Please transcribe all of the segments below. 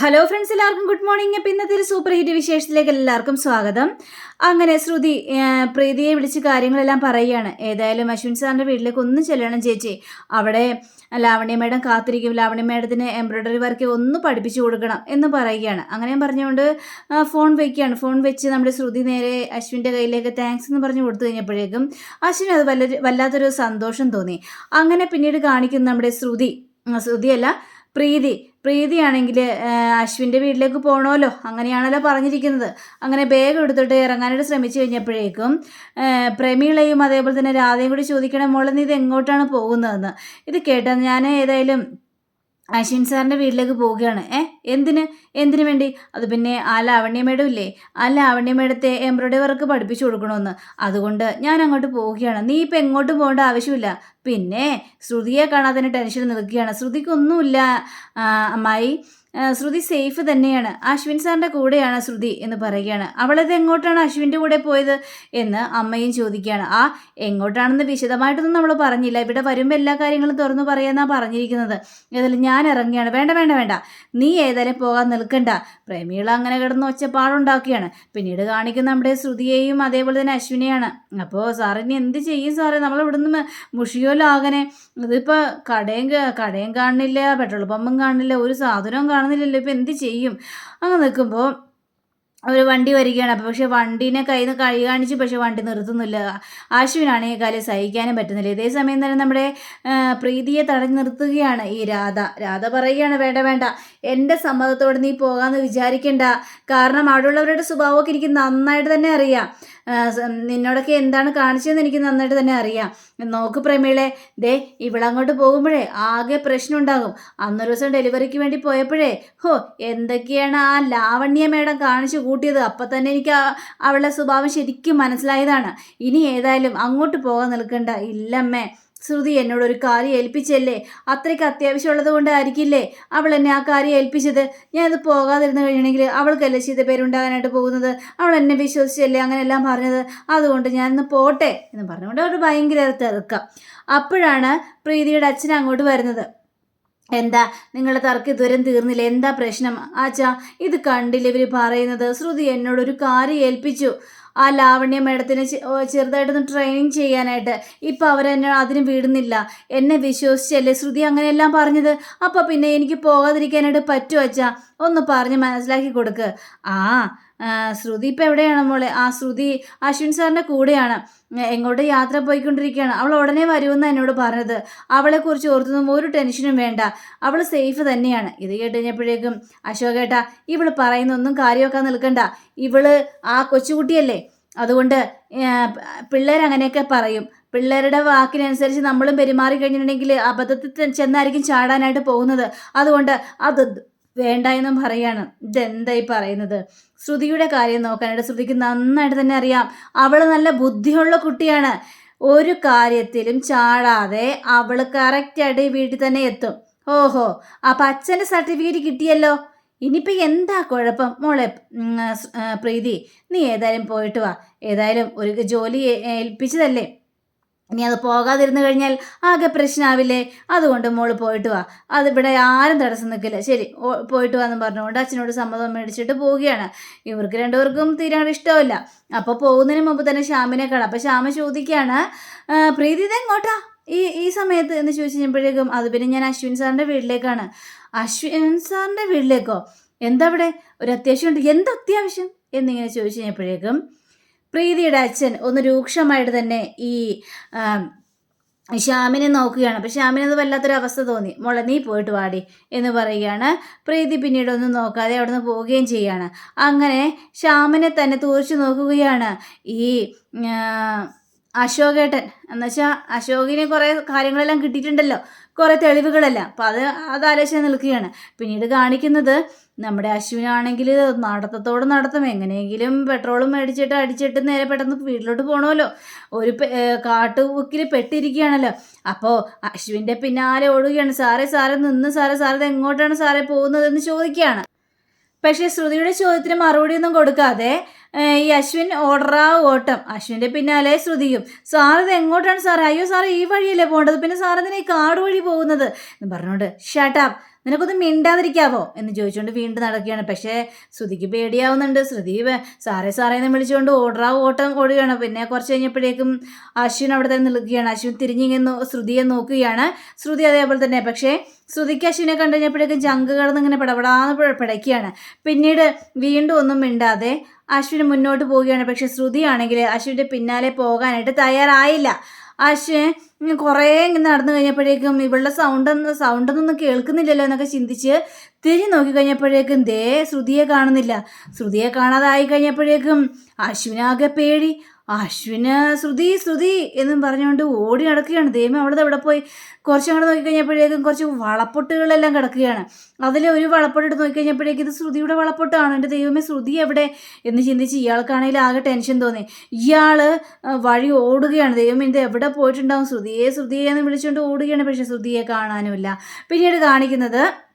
Hello friends എല്ലാവർക്കും good morning അപ്പം ഇന്നത്തെ ഒരു സൂപ്പർ ഹിറ്റ് വിശേഷത്തിലേക്ക് എല്ലാവർക്കും സ്വാഗതം. അങ്ങനെ ശ്രുതി പ്രീതിയെ വിളിച്ച് കാര്യങ്ങളെല്ലാം പറയുകയാണ്. ഏതായാലും അശ്വിൻ സാറിന്റെ വീട്ടിലേക്ക് ഒന്ന് ചെല്ലണം ചേച്ചി. അവിടെ ലാവണ്യ മേഡം കാത്തിരിക്കും. ലാവണ്യ മേഡത്തിന് എംബ്രോയ്ഡറി വർക്ക് ഒന്ന് പഠിപ്പിച്ചു കൊടുക്കണം എന്ന് പറയുകയാണ്. അങ്ങനെ പറഞ്ഞുകൊണ്ട് ഫോൺ വയ്ക്കുകയാണ് ഫോൺ വെച്ച് നമ്മുടെ ശ്രുതി നേരെ അശ്വിന്റെ കയ്യിലേക്ക് താങ്ക്സ് എന്ന് പറഞ്ഞ് കൊടുത്തു കഴിഞ്ഞപ്പോഴേക്കും അശ്വിൻ അത് വല്ല വല്ലാത്തൊരു സന്തോഷം തോന്നി. അങ്ങനെ പിന്നീട് കാണിക്കുന്ന നമ്മുടെ ശ്രുതി. ശ്രുതിയല്ല പ്രീതി പ്രീതിയാണെങ്കിൽ അശ്വിന്റെ വീട്ടിലേക്ക് പോകണമല്ലോ അങ്ങനെയാണല്ലോ പറഞ്ഞിരിക്കുന്നത്. അങ്ങനെ ബാഗ് എടുത്തിട്ട് ഇറങ്ങാനായിട്ട് ശ്രമിച്ചു കഴിഞ്ഞപ്പോഴേക്കും പ്രമീളയും അതേപോലെ തന്നെ രാധയും കൂടി ചോദിക്കണം മോളെ നീ ഇത് എങ്ങോട്ടാണ് പോകുന്നതെന്ന്? ഇത് കേട്ടാൽ ഞാൻ ഏതായാലും അശ്വിൻ സാറിന്റെ വീട്ടിലേക്ക് പോവുകയാണ്. ഏ എന്തിന്? എന്തിനു വേണ്ടി? അത് പിന്നെ ആ ലാവണ്യ മേഡം ഇല്ലേ? ആ ലാവണ്യ മേഡത്തെ എംബ്രോയ്ഡറി വർക്ക് പഠിപ്പിച്ചു കൊടുക്കണമെന്ന് അതുകൊണ്ട് ഞാൻ അങ്ങോട്ട് പോവുകയാണ്. നീ ഇപ്പം എങ്ങോട്ടും പോകേണ്ട ആവശ്യമില്ല. പിന്നെ ശ്രുതിയെ കാണാതെ ടെൻഷൻ നിൽക്കുകയാണ്. ശ്രുതിക്കൊന്നുമില്ല അമ്മായി ശ്രുതി സേഫ് തന്നെയാണ്. അശ്വിൻ സാറിന്റെ കൂടെയാണ് ശ്രുതി എന്ന് പറയുകയാണ്. അവളത് എങ്ങോട്ടാണ് അശ്വിന്റെ കൂടെ പോയത് എന്ന് അമ്മയും ചോദിക്കുകയാണ്. ആ എങ്ങോട്ടാണെന്ന് വിശദമായിട്ടൊന്നും നമ്മൾ പറഞ്ഞില്ല. ഇവിടെ വരുമ്പോൾ എല്ലാ കാര്യങ്ങളും തുറന്നു പറയാന്നാണ് പറഞ്ഞിരിക്കുന്നത്. ഏതായാലും ഞാൻ ഇറങ്ങിയാണ് വേണ്ട വേണ്ട വേണ്ട. നീ ഏതായാലും പോകാൻ നിൽക്കണ്ട. പ്രേമികൾ അങ്ങനെ കിടന്ന് ഒച്ചപ്പാടുണ്ടാക്കുകയാണ്. പിന്നീട് കാണിക്കുന്ന നമ്മുടെ ശ്രുതിയെയും അതേപോലെ തന്നെ അശ്വിനെയാണ്. അപ്പോൾ സാറിനി എന്ത് ചെയ്യും സാറേ നമ്മൾ ഇവിടുന്ന് മുഷിയോലാകനെ. ഇതിപ്പോൾ കടയും കടയും കാണുന്നില്ല പെട്രോൾ പമ്പും കാണുന്നില്ല ഒരു സാധനവും കാണുന്നില്ലല്ലോ ഇപ്പം എന്ത് ചെയ്യും? അങ്ങനെ നിൽക്കുമ്പോൾ ഒരു വണ്ടി വരികയാണ്. അപ്പോൾ പക്ഷേ വണ്ടീനെ കയ്യിൽ നിന്ന് കൈ കാണിച്ച് പക്ഷേ വണ്ടി നിർത്തുന്നില്ല. ആശുവിനാണെങ്കിൽ കാര്യം സഹിക്കാനും പറ്റുന്നില്ല. ഇതേ സമയം തന്നെ നമ്മുടെ പ്രീതിയെ തടഞ്ഞു നിർത്തുകയാണ് ഈ രാധ. രാധ പറയുകയാണ് വേണ്ട വേണ്ട. എന്റെ സമ്മതത്തോടെ നീ പോകാമെന്ന് വിചാരിക്കേണ്ട. കാരണം അവിടെയുള്ളവരുടെ സ്വഭാവമൊക്കെ എനിക്ക് നന്നായിട്ട് തന്നെ അറിയാം. നിന്നോടൊക്കെ എന്താണ് കാണിച്ചതെന്ന് എനിക്ക് നന്നായിട്ട് തന്നെ അറിയാം. നോക്ക് പ്രമീളെ ദേ ഇവളങ്ങോട്ട് പോകുമ്പോഴേ ആകെ പ്രശ്നം ഉണ്ടാകും അന്നൊരു ദിവസം ഡെലിവറിക്ക് വേണ്ടി പോയപ്പോഴേ ഹോ എന്തൊക്കെയാണ് ആ ലാവണ്യ മേഡം കാണിച്ചു കൂട്ടിയത്? അപ്പം തന്നെ എനിക്ക് അവളുടെ സ്വഭാവം ശരിക്കും മനസ്സിലായതാണ്. ഇനി ഏതായാലും അങ്ങോട്ട് പോകാൻ നിൽക്കണ്ട. ഇല്ലമ്മേ. ശ്രുതി എന്നോട് ഒരു കാര്യം ഏൽപ്പിച്ചല്ലേ? അത്രയ്ക്ക് അത്യാവശ്യമുള്ളത് കൊണ്ടായിരിക്കില്ലേ അവൾ എന്നെ ആ കാര്യം ഏൽപ്പിച്ചത്? ഞാൻ ഇത് പോകാതിരുന്ന് കഴിയണമെങ്കിൽ അവൾക്കല്ലേ ചീത്ത പേരുണ്ടാകാനായിട്ട് പോകുന്നത്? അവൾ എന്നെ വിശ്വസിച്ചല്ലേ അങ്ങനെയെല്ലാം പറഞ്ഞത്? അതുകൊണ്ട് ഞാൻ ഇന്ന് പോട്ടെ എന്ന് പറഞ്ഞുകൊണ്ട് അവർ ഭയങ്കര തെറുക്കാം അപ്പോഴാണ് പ്രീതിയുടെ അച്ഛൻ അങ്ങോട്ട് വരുന്നത്. എന്താ? നിങ്ങളുടെ തർക്ക ദൂരം തീർന്നില്ല? എന്താ പ്രശ്നം? ആച്ചാ ഇത് കണ്ടില്ല ഇവർ പറയുന്നത്? ശ്രുതി എന്നോടൊരു കാര്യം ഏൽപ്പിച്ചു. ആ ലാവണ്യ മേഡത്തിന് ചെറുതായിട്ടൊന്ന് ട്രെയിനിങ് ചെയ്യാനായിട്ട്. ഇപ്പം അവരെന്നെ അതിന് വിടുന്നില്ല. എന്നെ വിശ്വസിച്ചല്ലേ ശ്രുതി അങ്ങനെയെല്ലാം പറഞ്ഞത്? അപ്പോൾ പിന്നെ എനിക്ക് പോകാതിരിക്കാനായിട്ട് പറ്റുമോ അച്ഛാ? ഒന്ന് പറഞ്ഞ് മനസ്സിലാക്കി കൊടുക്ക്. ആ, ശ്രുതി ഇപ്പം എവിടെയാണ് മോളെ? ആ ശ്രുതി അശ്വിൻ സാറിന്റെ കൂടെയാണ്. എങ്ങോട്ട് യാത്ര പോയിക്കൊണ്ടിരിക്കുകയാണ്. അവൾ ഉടനെ വരുമെന്ന് എന്നോട് പറഞ്ഞത്. അവളെക്കുറിച്ച് ഓർത്തൊന്നും ഒരു ടെൻഷനും വേണ്ട. അവൾ സേഫ് തന്നെയാണ്. ഇത് കേട്ട് കഴിഞ്ഞപ്പോഴേക്കും ഇവൾ ഇവൾ പറയുന്നൊന്നും കാര്യമൊക്കെ നിൽക്കണ്ട. ഇവൾ ആ കൊച്ചുകുട്ടിയല്ലേ? അതുകൊണ്ട് പിള്ളേരങ്ങനെയൊക്കെ പറയും. പിള്ളേരുടെ വാക്കിനനുസരിച്ച് നമ്മളും പെരുമാറി കഴിഞ്ഞിട്ടുണ്ടെങ്കിൽ അബദ്ധത്തിൽ ചെന്നായിരിക്കും ചാടാനായിട്ട് പോകുന്നത്. അതുകൊണ്ട് അത് വേണ്ട എന്നും പറയാണ്. ഇതെന്തായി പറയുന്നത്? ശ്രുതിയുടെ കാര്യം നോക്കാനായിട്ട് ശ്രുതിക്ക് നന്നായിട്ട് തന്നെ അറിയാം. അവൾ നല്ല ബുദ്ധിയുള്ള കുട്ടിയാണ്. ഒരു കാര്യത്തിലും ചാടാതെ അവൾ കറക്റ്റായിട്ട് വീട്ടിൽ തന്നെ എത്തും. ഓഹോ അപ്പം അച്ഛന്റെ സർട്ടിഫിക്കറ്റ് കിട്ടിയല്ലോ? ഇനിയിപ്പോൾ എന്താ കുഴപ്പം? മോളെ പ്രീതി നീ ഏതായാലും പോയിട്ട് വാ. ഏതായാലും ഒരു ജോലി ഏൽപ്പിച്ചതല്ലേ? ഇനി അത് പോകാതിരുന്നു കഴിഞ്ഞാൽ ആകെ പ്രശ്നമാവില്ലേ അതുകൊണ്ട് മോൾ പോയിട്ട് വാ. അതിവിടെ ആരും തടസ്സം നിൽക്കില്ല. ശരി പോയിട്ട് വാന്ന് പറഞ്ഞുകൊണ്ട് അച്ഛനോട് സമ്മതം മേടിച്ചിട്ട് പോവുകയാണ്. ഇവർക്ക് രണ്ടുപേർക്കും തീരെ ഇഷ്ടമില്ല. അപ്പോൾ പോകുന്നതിന് മുമ്പ് തന്നെ ശ്യാമിനെ കാണാം. അപ്പോൾ ശ്യാമ ചോദിക്കുകയാണ് പ്രീതി ഇത് എങ്ങോട്ടാ? ഈ ഈ സമയത്ത്? എന്ന് ചോദിച്ചു കഴിഞ്ഞപ്പോഴേക്കും അത് പിന്നെ ഞാൻ അശ്വിൻ സാറിന്റെ വീട്ടിലേക്കാണ്. അശ്വിൻ സാറിന്റെ വീട്ടിലേക്കോ? എന്താ ഇവിടെ ഒരു അത്യാവശ്യമുണ്ട്. എന്ത് അത്യാവശ്യം? എന്നിങ്ങനെ ചോദിച്ചു കഴിഞ്ഞപ്പോഴേക്കും പ്രീതിയുടെ അച്ഛൻ ഒന്ന് രൂക്ഷമായിട്ട് തന്നെ ഈ ശ്യാമിനെ നോക്കുകയാണ്. അപ്പോൾ ശ്യാമിന് അത് വല്ലാത്തൊരു അവസ്ഥ തോന്നി. മോളെ നീ പോയിട്ട് വാടി എന്ന് പറയുകയാണ്. പ്രീതി പിന്നീട് ഒന്നും നോക്കാതെ അവിടെ നിന്ന് പോവുകയും ചെയ്യുകയാണ് അങ്ങനെ ശ്യാമിനെ തന്നെ തൂർച്ചു നോക്കുകയാണ് ഈ അശോകേട്ടൻ. എന്നുവെച്ചാൽ അശോകിനെ കുറേ കാര്യങ്ങളെല്ലാം കിട്ടിയിട്ടുണ്ടല്ലോ. കുറേ തെളിവുകളെല്ലാം. അപ്പം അത് അത് ആലോചിച്ച് നിൽക്കുകയാണ്. പിന്നീട് കാണിക്കുന്നത് നമ്മുടെ അശ്വിനാണെങ്കിൽ നടത്തത്തോട് നടത്തും. എങ്ങനെയെങ്കിലും പെട്രോളും മേടിച്ചിട്ട് അടിച്ചിട്ട് നേരെ പെട്ടെന്ന് വീട്ടിലോട്ട് പോകണമല്ലോ ഒരു കാട്ടുബുക്കിൽ പെട്ടിരിക്കുകയാണല്ലോ. അപ്പോൾ അശ്വിന്റെ പിന്നാലെ ഓടുകയാണ്. സാറേ സാറെ നിന്ന് സാറേ സാറേ എങ്ങോട്ടാണ് സാറേ പോകുന്നതെന്ന് ചോദിക്കുകയാണ്. പക്ഷേ ശ്രുതിയുടെ ചോദ്യത്തിന് മറുപടിയൊന്നും കൊടുക്കാതെ ഈ അശ്വിൻ ഓർഡറാ ഓട്ടം. അശ്വിന്റെ പിന്നാലെ ശ്രുതിയും സാർ ഇത് എങ്ങോട്ടാണ് സാറേ? അയ്യോ സാറേ ഈ വഴിയല്ലേ പോകേണ്ടത്? പിന്നെ സാർ എന്തിനാ ഈ കാട് വഴി പോകുന്നത്? എന്ന് പറഞ്ഞുകൊണ്ട് ഷട്ടാപ്പ് നിനക്കൊന്ന് മിണ്ടാതിരിക്കാവോ? എന്ന് ചോദിച്ചുകൊണ്ട് വീണ്ടും നടക്കുകയാണ്. പക്ഷേ ശ്രുതിക്ക് പേടിയാവുന്നുണ്ട്. ശ്രുതി സാറേ സാറേ എന്ന് വിളിച്ചുകൊണ്ട് ഓടാ ഓട്ടം ഓടുകയാണ്. പിന്നെ കുറച്ച് കഴിഞ്ഞപ്പോഴേക്കും അശ്വിൻ അവിടെ തന്നെ നിൽക്കുകയാണ്. അശ്വിൻ തിരിഞ്ഞിങ്ങനെ ശ്രുതിയെ നോക്കുകയാണ്. ശ്രുതി അതേപോലെ തന്നെ. പക്ഷേ ശ്രുതിക്ക് അശ്വിനെ കണ്ടു കഴിഞ്ഞപ്പോഴേക്കും ജങ്ക് കടന്ന് ഇങ്ങനെ പിടപെടാന്ന് പിടയ്ക്കുകയാണ്. പിന്നീട് വീണ്ടും ഒന്നും മിണ്ടാതെ അശ്വിന് മുന്നോട്ട് പോവുകയാണ്. പക്ഷെ ശ്രുതിയാണെങ്കിൽ അശ്വിന്റെ പിന്നാലെ പോകാനായിട്ട് തയ്യാറായില്ല. ഉം, കുറേ നടന്നു കഴിഞ്ഞപ്പോഴേക്കും ഇവളുടെ സൗണ്ട് സൗണ്ടൊന്നും കേൾക്കുന്നില്ലല്ലോ എന്നൊക്കെ ചിന്തിച്ച് തിരിഞ്ഞു നോക്കി കഴിഞ്ഞപ്പോഴേക്കും ദേ ശ്രുതിയെ കാണുന്നില്ല. ശ്രുതിയെ കാണാതായി കഴിഞ്ഞപ്പോഴേക്കും അശ്വിനാകെ പേടി. അശ്വിന് ശ്രുതി ശ്രുതി എന്നും പറഞ്ഞുകൊണ്ട് ഓടി നടക്കുകയാണ്. ദൈവം അവിടെ എവിടെ പോയി? കുറച്ച് അങ്ങോട്ട് നോക്കിക്കഴിഞ്ഞപ്പോഴേക്കും കുറച്ച് വളപ്പൊട്ടുകളെല്ലാം കിടക്കുകയാണ്. അതിൽ ഒരു വളപ്പൊട്ട് എടുത്ത് നോക്കിക്കഴിഞ്ഞപ്പോഴേക്കും ഇത് ശ്രുതിയുടെ വളപ്പൊട്ടാണ്. എന്റെ ദൈവമേ ശ്രുതി എവിടെ? എന്ന് ചിന്തിച്ച് ഇയാൾക്കാണെങ്കിൽ ആകെ ടെൻഷൻ തോന്നി. ഇയാൾ വഴി ഓടുകയാണ്. ദൈവം ഇത് എവിടെ പോയിട്ടുണ്ടാവും? ശ്രുതിയെ ശ്രുതിയെ എന്ന് വിളിച്ചുകൊണ്ട് ഓടുകയാണ്. പക്ഷേ ശ്രുതിയെ കാണാനുമില്ല. പിന്നീട് കാണിക്കുന്നത്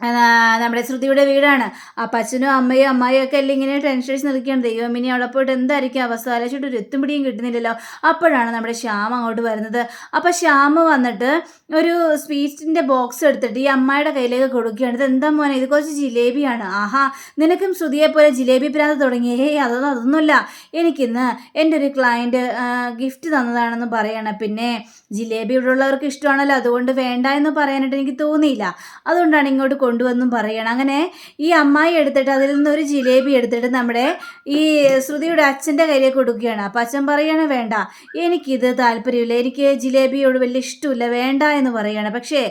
നമ്മുടെ ശ്രുതിയുടെ വീടാണ്. അപ്പം അച്ഛനും അമ്മയും അമ്മായിയും ഒക്കെ എല്ലാം ഇങ്ങനെ ടെൻഷൻ അടിച്ച് നിൽക്കുകയാണ്. ദൈവം ഇനി അവിടെ പോയിട്ട് എന്തായിരിക്കും അവസ്ഥ? ആലോചിച്ചിട്ട് ഒരു എത്തും കിട്ടുന്നില്ലല്ലോ. അപ്പോഴാണ് നമ്മുടെ ശ്യാം അങ്ങോട്ട് വരുന്നത്. അപ്പം ശ്യാം വന്നിട്ട് ഒരു സ്വീറ്റിന്റെ ബോക്സ് എടുത്തിട്ട് ഈ അമ്മായിയുടെ കയ്യിലേക്ക് കൊടുക്കുകയാണ്. ഇത് എന്താ മോനെ? ഇത് കുറച്ച് ജിലേബിയാണ്. ആഹാ നിനക്കും ശ്രുതിയെ പോലെ ജിലേബി പ്രാന്ത് തുടങ്ങി. ഏയ് അതൊന്നും അതൊന്നുമില്ല. എനിക്കിന്ന് എന്റെ ഒരു ക്ലയന്റ് ഗിഫ്റ്റ് തന്നതാണെന്ന് പറയണം. പിന്നെ ജിലേബി ഇവിടെ ഉള്ളവർക്ക് ഇഷ്ടമാണല്ലോ. അതുകൊണ്ട് വേണ്ട എന്ന് പറയാനായിട്ട് എനിക്ക് തോന്നിയില്ല. അതുകൊണ്ടാണ് ഇങ്ങോട്ട് കൊണ്ടുവന്നും പറയണം. അങ്ങനെ ഈ അമ്മായി എടുത്തിട്ട് അതിൽ നിന്നൊരു ജിലേബി എടുത്തിട്ട് നമ്മുടെ ഈ ശ്രുതിയുടെ അച്ഛന്റെ കയ്യിലേക്ക് കൊടുക്കുകയാണ്. അപ്പം അച്ഛൻ പറയണ വേണ്ട എനിക്കിത് താല്പര്യമില്ല. എനിക്ക് ജിലേബിയോട് വലിയ ഇഷ്ടമില്ല. വേണ്ട എന്ന് പറയുകയാണ് പക്ഷേ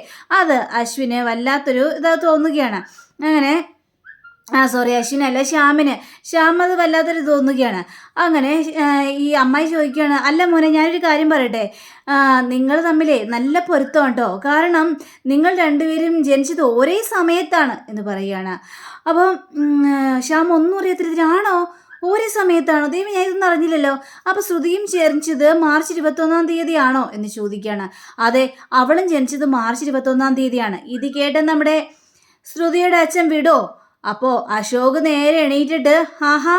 അത് അശ്വിന് വല്ലാത്തൊരു ഇതാ തോന്നുകയാണ്. അങ്ങനെ ആ സോറി അശ്വിനല്ല ശ്യാമിന്. ശ്യാം അത് വല്ലാത്തൊരു തോന്നുകയാണ്. അങ്ങനെ ഈ അമ്മായി ചോദിക്കുകയാണ് അല്ല മോനെ ഞാനൊരു കാര്യം പറയട്ടെ. നിങ്ങൾ തമ്മിലേ നല്ല പൊരുത്തം കേട്ടോ കാരണം നിങ്ങൾ രണ്ടുപേരും ജനിച്ചത് ഒരേ സമയത്താണ് എന്ന് പറയുകയാണ്. അപ്പം ശ്യാം ഒന്നും അറിയത്തില്ലാണോ ഒരേ സമയത്താണോ? ദൈവം ഞാൻ ഇതൊന്നും അറിഞ്ഞില്ലല്ലോ. അപ്പോൾ ശ്രുതിയും ജനിച്ചത് മാർച്ച് ഇരുപത്തൊന്നാം തീയതിയാണോ എന്ന് ചോദിക്കുകയാണ്. അതെ അവളും ജനിച്ചത് മാർച്ച് ഇരുപത്തൊന്നാം തീയതിയാണ്. ഇത് കേട്ട നമ്മുടെ ശ്രുതിയുടെ അച്ഛൻ വിടോ? അപ്പോൾ അശോക് നേരെ എണീറ്റിട്ട് ആഹാ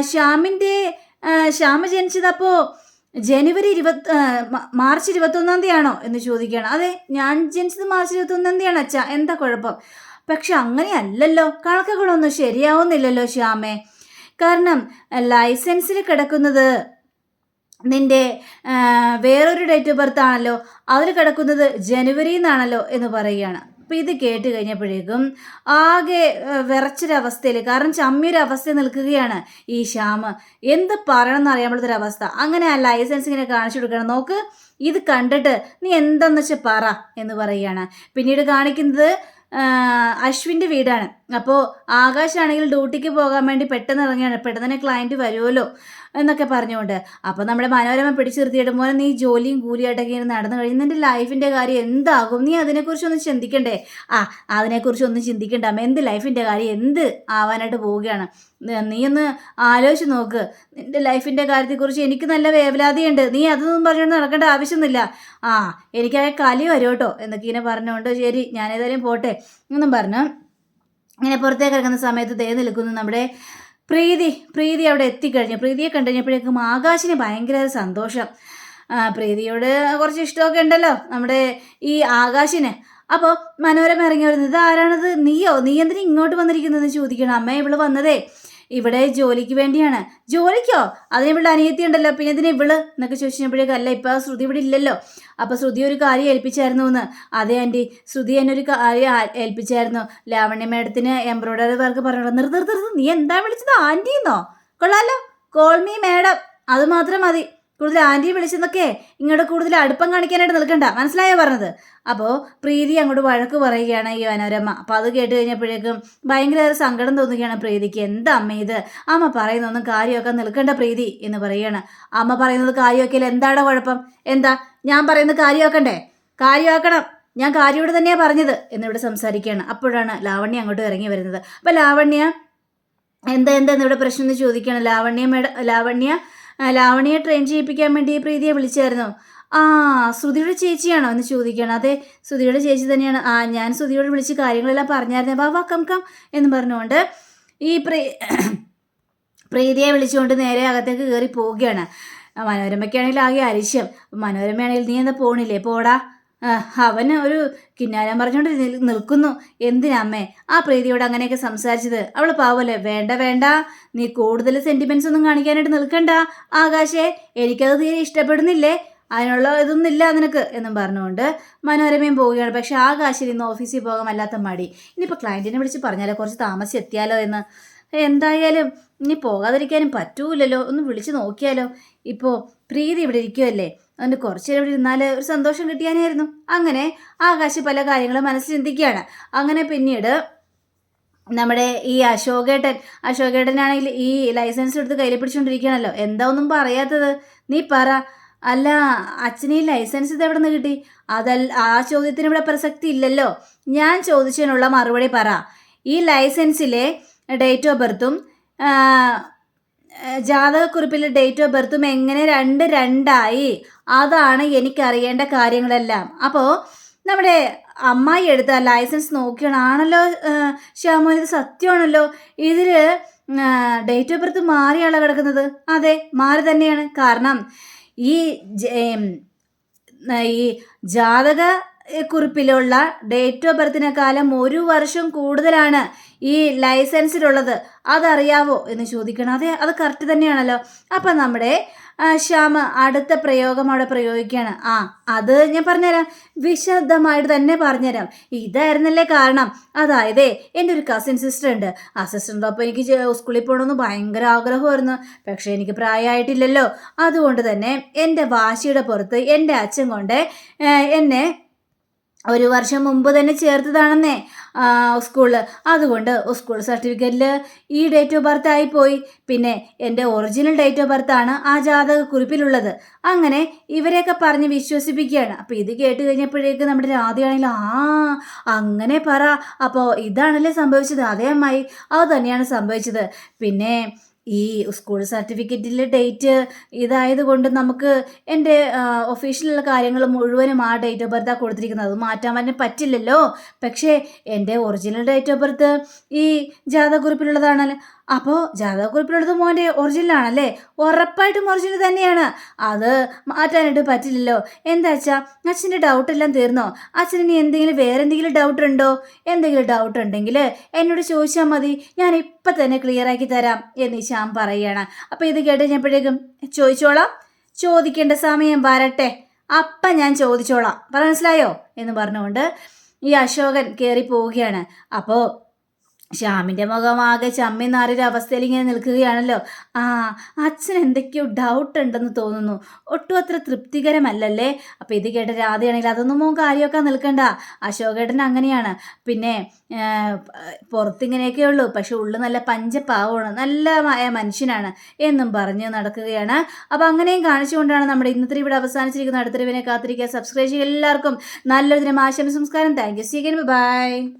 ശ്യാമിന്റെ ശ്യാമ ജനിച്ചതപ്പോൾ ജനുവരി ഇരുപത്തി മാർച്ച് ഇരുപത്തൊന്നാം തീയതിയാണോ? എന്ന് ചോദിക്കുകയാണ്. അതെ ഞാൻ ജനിച്ചത് മാർച്ച് ഇരുപത്തൊന്നാം തീയതിയാണ് അച്ഛാ. എന്താ കുഴപ്പം? പക്ഷെ അങ്ങനെയല്ലല്ലോ. കണക്കുകളൊന്നും ശരിയാവുന്നില്ലല്ലോ ശ്യാമേ. കാരണം ലൈസൻസിൽ കിടക്കുന്നത് നിന്റെ വേറൊരു ഡേറ്റ് ഓഫ് ബർത്ത് ആണല്ലോ അതിൽ കിടക്കുന്നത് ജനുവരി എന്നാണല്ലോ എന്ന് പറയുകയാണ്. അപ്പോൾ ഇത് കേട്ട് കഴിഞ്ഞപ്പോഴേക്കും ആകെ വിറച്ചൊരവസ്ഥയിൽ കാരണം ചമ്മിയൊരു അവസ്ഥ നിൽക്കുകയാണ് ഈ ശ്യാമ്. എന്ത് പറയണമെന്ന് അവസ്ഥ. അങ്ങനെ ആ ലൈസൻസ് ഇങ്ങനെ കാണിച്ചു കൊടുക്കണം നോക്ക് ഇത് കണ്ടിട്ട് നീ എന്തെന്ന് വെച്ചാൽ പറ എന്ന് പറയുകയാണ്. പിന്നീട് കാണിക്കുന്നത് അശ്വിന്റെ വീടാണ്. അപ്പോൾ ആകാശാണെങ്കിൽ ഡ്യൂട്ടിക്ക് പോകാൻ വേണ്ടി പെട്ടെന്ന് ഇറങ്ങിയാണ് പെട്ടെന്ന് തന്നെ ക്ലയന്റ് വരുമല്ലോ. എന്നൊക്കെ പറഞ്ഞുകൊണ്ട്. അപ്പോൾ നമ്മുടെ മനോരമ പിടിച്ചു നിർത്തിയിട്ട് മോനെ നീ ജോലിയും കൂലിയായിട്ടൊക്കെ ഇങ്ങനെ നടന്നു കഴിഞ്ഞ് നിന്റെ ലൈഫിന്റെ കാര്യം എന്താകും? നീ അതിനെക്കുറിച്ചൊന്നും ചിന്തിക്കണ്ടേ? ആ അതിനെക്കുറിച്ചൊന്നും ചിന്തിക്കണ്ട. അമ്മ എന്ത് ലൈഫിന്റെ കാര്യം? എന്ത് ആവാനായിട്ട് പോവുകയാണ്? നീ ഒന്ന് ആലോചിച്ച് നോക്ക്. നിന്റെ ലൈഫിന്റെ കാര്യത്തെക്കുറിച്ച് എനിക്ക് നല്ല വേവലാതിയുണ്ട്. നീ അതൊന്നും പറഞ്ഞുകൊണ്ട് നടക്കേണ്ട ആവശ്യമൊന്നുമില്ല. ആ എനിക്കായ കലി വരും കേട്ടോ എന്നൊക്കെ ഇങ്ങനെ പറഞ്ഞുകൊണ്ട് ശരി ഞാനേതായാലും പോട്ടെ എന്നും പറഞ്ഞു ഇങ്ങനെ പുറത്തേക്ക് ഇറങ്ങുന്ന സമയത്ത് ദേ നിൽക്കുന്നു നമ്മുടെ പ്രീതി പ്രീതി അവിടെ എത്തിക്കഴിഞ്ഞു. പ്രീതിയെ കണ്ടുകഴിഞ്ഞപ്പോഴേക്കും ആകാശിന് ഭയങ്കര സന്തോഷം. പ്രീതിയോട് കുറച്ച് ഇഷ്ടമൊക്കെ ഉണ്ടല്ലോ നമ്മുടെ ഈ ആകാശിന്. അപ്പോൾ മനോരമ ഇറങ്ങി വരുന്നത് ആരാണത്? നീയോ? നീ എന്തിനാ ഇങ്ങോട്ട് വന്നിരിക്കുന്നതെന്ന് ചോദിക്കണം. അമ്മ ഇവൾ വന്നതേ. ഇവിടെ ജോലിക്ക് വേണ്ടിയാണ്. ജോലിക്കോ? അതിന് ഇവിടെ അനിയത്തി ഉണ്ടല്ലോ. പിന്നെ ഇതിന് ഇവൾ? എന്നൊക്കെ ചോദിച്ചപ്പോഴേക്കും അല്ല ഇപ്പം ശ്രുതി ഇവിടെ ഇല്ലല്ലോ. അപ്പോൾ ശ്രുതി ഒരു കാര്യം ഏൽപ്പിച്ചായിരുന്നു എന്ന്. അതെ ആന്റി. ശ്രുതി എന്നെ ഒരു കാര്യം ഏൽപ്പിച്ചായിരുന്നു. ലാവണ്യ മേഡത്തിന് എംബ്രോയ്ഡറി വർക്ക് പറഞ്ഞു നിർത്തി. നീ എന്താ വിളിച്ചത്? ആന്റിന്നോ കൊള്ളാലോ. Call me madam. അത് മാത്രം മതി. കൂടുതൽ ആന്റി വിളിച്ചെന്നൊക്കെ ഇങ്ങോട്ട് കൂടുതൽ അടുപ്പം കാണിക്കാനായിട്ട് നിൽക്കണ്ട. മനസ്സിലായോ പറഞ്ഞത്? അപ്പോൾ പ്രീതി അങ്ങോട്ട് വഴക്ക് പറയുകയാണ് ഈ മനോരമ. അപ്പോൾ അത് കേട്ട് കഴിഞ്ഞപ്പോഴേക്കും ഭയങ്കര സങ്കടം തോന്നുകയാണ് പ്രീതിക്ക്. എന്താ അമ്മ ഇത്? അമ്മ പറയുന്നൊന്നും കാര്യമൊക്കെ നിൽക്കണ്ട പ്രീതി എന്ന് പറയുകയാണ്. അമ്മ പറയുന്നത് കാര്യമൊക്കെ എന്താണ് കുഴപ്പം? എന്താ? ഞാൻ പറയുന്നത് കാര്യമാക്കണ്ടേ? കാര്യമാക്കണം. ഞാൻ കാര്യോട് തന്നെയാണ് പറഞ്ഞത് എന്നിവിടെ സംസാരിക്കുകയാണ്. അപ്പോഴാണ് ലാവണ്യ അങ്ങോട്ട് ഇറങ്ങി വരുന്നത്. അപ്പോൾ ലാവണ്യ എന്താ എന്താ? ഇവിടെ പ്രശ്നം എന്ന് ചോദിക്കുകയാണ്. ലാവണ്യ മേഡം ലാവണ്യ ലാവണ്യെ ട്രെയിൻ ചെയ്യിപ്പിക്കാൻ വേണ്ടി പ്രീതിയെ വിളിച്ചായിരുന്നു. ആ ശ്രുതിയുടെ ചേച്ചിയാണോ എന്ന് ചോദിക്കുകയാണ്. അതെ ശ്രുതിയുടെ ചേച്ചി തന്നെയാണ്. ആ ഞാൻ ശ്രുതിയോട് വിളിച്ച് കാര്യങ്ങളെല്ലാം പറഞ്ഞായിരുന്നു. വാ കം കം എന്ന് പറഞ്ഞുകൊണ്ട് ഈ പ്രീ പ്രീതിയെ വിളിച്ചുകൊണ്ട് നേരെ അകത്തേക്ക് കയറി പോവുകയാണ്. മനോരമയ്ക്കാണെങ്കിൽ ആകെ അരിശം മനോരമയാണെങ്കിൽ നീ എന്താ പോണില്ലേ? പോടാ. അവന് ഒരു കിന്നാരം പറഞ്ഞുകൊണ്ട് നിൽ- നിൽക്കുന്നു. എന്തിനമ്മേ ആ പ്രീതിയോട് അങ്ങനെയൊക്കെ സംസാരിച്ചത്. അവൾ പാവല്ലേ? വേണ്ട വേണ്ട. നീ കൂടുതൽ സെന്റിമെന്റ്സ് ഒന്നും കാണിക്കാനായിട്ട് നിൽക്കണ്ട. ആകാശേ എനിക്കത് തീരെ ഇഷ്ടപ്പെടുന്നില്ലേ? അതിനുള്ള ഇതൊന്നും ഇല്ല നിനക്ക് എന്നും പറഞ്ഞുകൊണ്ട് മനോരമയും പോവുകയാണ്. പക്ഷെ ആകാശിൽ ഇന്ന് ഓഫീസിൽ പോകാൻ വല്ലാത്ത മടി. ഇനിയിപ്പോൾ ക്ലയന്റിനെ വിളിച്ച് പറഞ്ഞാലോ കുറച്ച് താമസിച്ച് എത്തിയാലോ എന്ന്. എന്തായാലും ഇനി പോകാതിരിക്കാനും പറ്റൂലല്ലോ. ഒന്ന് വിളിച്ച് നോക്കിയാലോ. ഇപ്പോൾ പ്രീതി ഇവിടെ ഇരിക്കുമല്ലേ അതുകൊണ്ട് കുറച്ച് നേരം ഇരുന്നാൽ ഒരു സന്തോഷം കിട്ടിയാനായിരുന്നു. അങ്ങനെ ആകാശ് പല കാര്യങ്ങളും മനസ്സിൽ ചിന്തിക്കുകയാണ്. അങ്ങനെ പിന്നീട് നമ്മുടെ ഈ അശോകേട്ടൻ അശോകേട്ടനാണെങ്കിൽ ഈ ലൈസൻസ് എടുത്ത് കയ്യിൽ പിടിച്ചുകൊണ്ടിരിക്കുകയാണല്ലോ എന്താ ഒന്നും പറയാത്തത്? നീ പറ. അല്ല അച്ഛന് ലൈസൻസ് ഇത് എവിടെ നിന്ന് കിട്ടി? അതല്ല ആ ചോദ്യത്തിന് ഇവിടെ പ്രസക്തി ഇല്ലല്ലോ. ഞാൻ ചോദിച്ചതിനുള്ള മറുപടി പറ. ഈ ലൈസൻസിലെ ഡേറ്റ് ഓഫ് ബർത്തും ജാതകക്കുറിപ്പിലെ ഡേറ്റ് ഓഫ് ബർത്തും എങ്ങനെ രണ്ട് രണ്ടായി? അതാണ് എനിക്കറിയേണ്ട കാര്യങ്ങളെല്ലാം. അപ്പോൾ നമ്മുടെ അമ്മായി എടുത്ത ലൈസൻസ് നോക്കിയാണാണല്ലോ ശ്യാമോ ഇത് സത്യമാണല്ലോ. ഇതിൽ ഡേറ്റ് ഓഫ് ബർത്ത് മാറിയാണ് കിടക്കുന്നത്? അതെ മാറി തന്നെയാണ്. കാരണം ഈ ഈ ജാതക കുറിപ്പിലുള്ള ഡേറ്റ് ഓഫ് ബർത്തിനെക്കാളും ഒരു വർഷം കൂടുതലാണ് ഈ ലൈസൻസിലുള്ളത് അതറിയാവോ എന്ന് ചോദിക്കണം. അതെ അത് കറക്റ്റ് തന്നെയാണല്ലോ. അപ്പം നമ്മുടെ ശ്യാം അടുത്ത പ്രയോഗം അവിടെ പ്രയോഗിക്കുകയാണ്. ആ അത് ഞാൻ പറഞ്ഞുതരാം. വിശദമായിട്ട് തന്നെ പറഞ്ഞുതരാം. ഇതായിരുന്നല്ലേ കാരണം. അതായത് എന്റെ ഒരു കസിൻ സിസ്റ്റർ ഉണ്ട്. ആ സിസ്റ്ററിന്റെ ഒപ്പം എനിക്ക് സ്കൂളിൽ പോകണമെന്ന് ഭയങ്കര ആഗ്രഹമായിരുന്നു. പക്ഷേ എനിക്ക് പ്രായമായിട്ടില്ലല്ലോ. അതുകൊണ്ട് തന്നെ എന്റെ വാശിയുടെ പുറത്ത് എന്റെ അച്ഛൻ കൊണ്ട് എന്നെ ഒരു വർഷം മുമ്പ് തന്നെ ചേർത്തതാണെന്നേ സ്കൂളിൽ അതുകൊണ്ട് സ്കൂൾ സർട്ടിഫിക്കറ്റിൽ ഈ ഡേറ്റ് ഓഫ് ബർത്ത് ആയിപ്പോയി പിന്നെ എന്റെ ഒറിജിനൽ ഡേറ്റ് ഓഫ് ബർത്ത് ആണ് ആ ജാതക കുറിപ്പിലുള്ളത് അങ്ങനെ ഇവരെയൊക്കെ പറഞ്ഞ് വിശ്വസിപ്പിക്കുകയാണ്. അപ്പോൾ ഇത് കേട്ട് കഴിഞ്ഞപ്പോഴേക്ക് നമ്മുടെ രാധയാണെങ്കിൽ ആ അങ്ങനെ പറ. അപ്പോൾ ഇതാണല്ലേ സംഭവിച്ചത്. അതേ അമ്മായി അത് തന്നെയാണ് സംഭവിച്ചത്. പിന്നെ ഈ സ്കൂൾ സർട്ടിഫിക്കറ്റിൽ ഡേറ്റ് ഇതായത് കൊണ്ട് നമുക്ക് എന്റെ ഒഫീഷ്യലുള്ള കാര്യങ്ങൾ മുഴുവനും ആ ഡേറ്റ് ഓഫ് ബർത്താണ് കൊടുത്തിരിക്കുന്നത്. അത് മാറ്റാൻ തന്നെ പറ്റില്ലല്ലോ. പക്ഷേ എന്റെ ഒറിജിനൽ ഡേറ്റ് ഓഫ് ബർത്ത് ഈ ജാതകുറിപ്പിലുള്ളതാണല്ലോ അപ്പോൾ ജാതകക്കുറിപ്പിലുള്ളത് മോന്റെ ഒറിജിനലാണല്ലേ? ഉറപ്പായിട്ടും ഒറിജിനൽ തന്നെയാണ്. അത് മാറ്റാനായിട്ട് പറ്റില്ലല്ലോ. എന്താ വെച്ചാൽ അച്ഛന്റെ ഡൗട്ടെല്ലാം തീർന്നോ? അച്ഛന് എന്തെങ്കിലും വേറെ എന്തെങ്കിലും ഡൗട്ട് ഉണ്ടോ? എന്തെങ്കിലും ഡൗട്ട് ഉണ്ടെങ്കിൽ എന്നോട് ചോദിച്ചാൽ മതി. ഞാൻ ഇപ്പം തന്നെ ക്ലിയർ ആക്കി തരാം എന്ന് ശ്യാം പറയുകയാണ്. അപ്പോൾ ഇത് കേട്ട് കഴിഞ്ഞപ്പോഴേക്കും ചോദിച്ചോളാം. ചോദിക്കേണ്ട സമയം വരട്ടെ. അപ്പം ഞാൻ ചോദിച്ചോളാം. പറ മനസ്സിലായോ? എന്ന് പറഞ്ഞുകൊണ്ട് ഈ അശോകൻ കയറി പോവുകയാണ് അപ്പോൾ ശ്യാമിന്റെ മുഖം ആകെ ചമ്മി നാറിയൊരു അവസ്ഥയിൽ ഇങ്ങനെ നിൽക്കുകയാണല്ലോ. ആ അച്ഛൻ എന്തൊക്കെയോ ഡൗട്ട് ഉണ്ടെന്ന് തോന്നുന്നു. ഒട്ടും അത്ര തൃപ്തികരമല്ലല്ലേ? അപ്പോൾ ഇത് കേട്ട രാധയാണെങ്കിൽ അതൊന്നും മോൻ കാര്യമൊക്കെ നിൽക്കണ്ട. അശോകേട്ടൻ അങ്ങനെയാണ്. പിന്നെ പുറത്തിങ്ങനെയൊക്കെ ഉള്ളൂ. പക്ഷെ ഉള്ളു നല്ല പഞ്ചപാവമാണ്. നല്ല മനുഷ്യനാണ് എന്നും പറഞ്ഞ് നടക്കുകയാണ്. അപ്പോൾ അങ്ങനെയും കാണിച്ചുകൊണ്ടാണ് നമ്മുടെ ഇന്നത്തെ ഇവിടെ അവസാനിച്ചിരിക്കുന്ന അടുത്തൊരുവിനെ കാത്തിരിക്കുക. സബ്സ്ക്രൈബ് ചെയ്യുക എല്ലാവർക്കും. നല്ലൊരു ദിനം. ആശംസ സംസ്കാരം. Thank you സീഗൻ by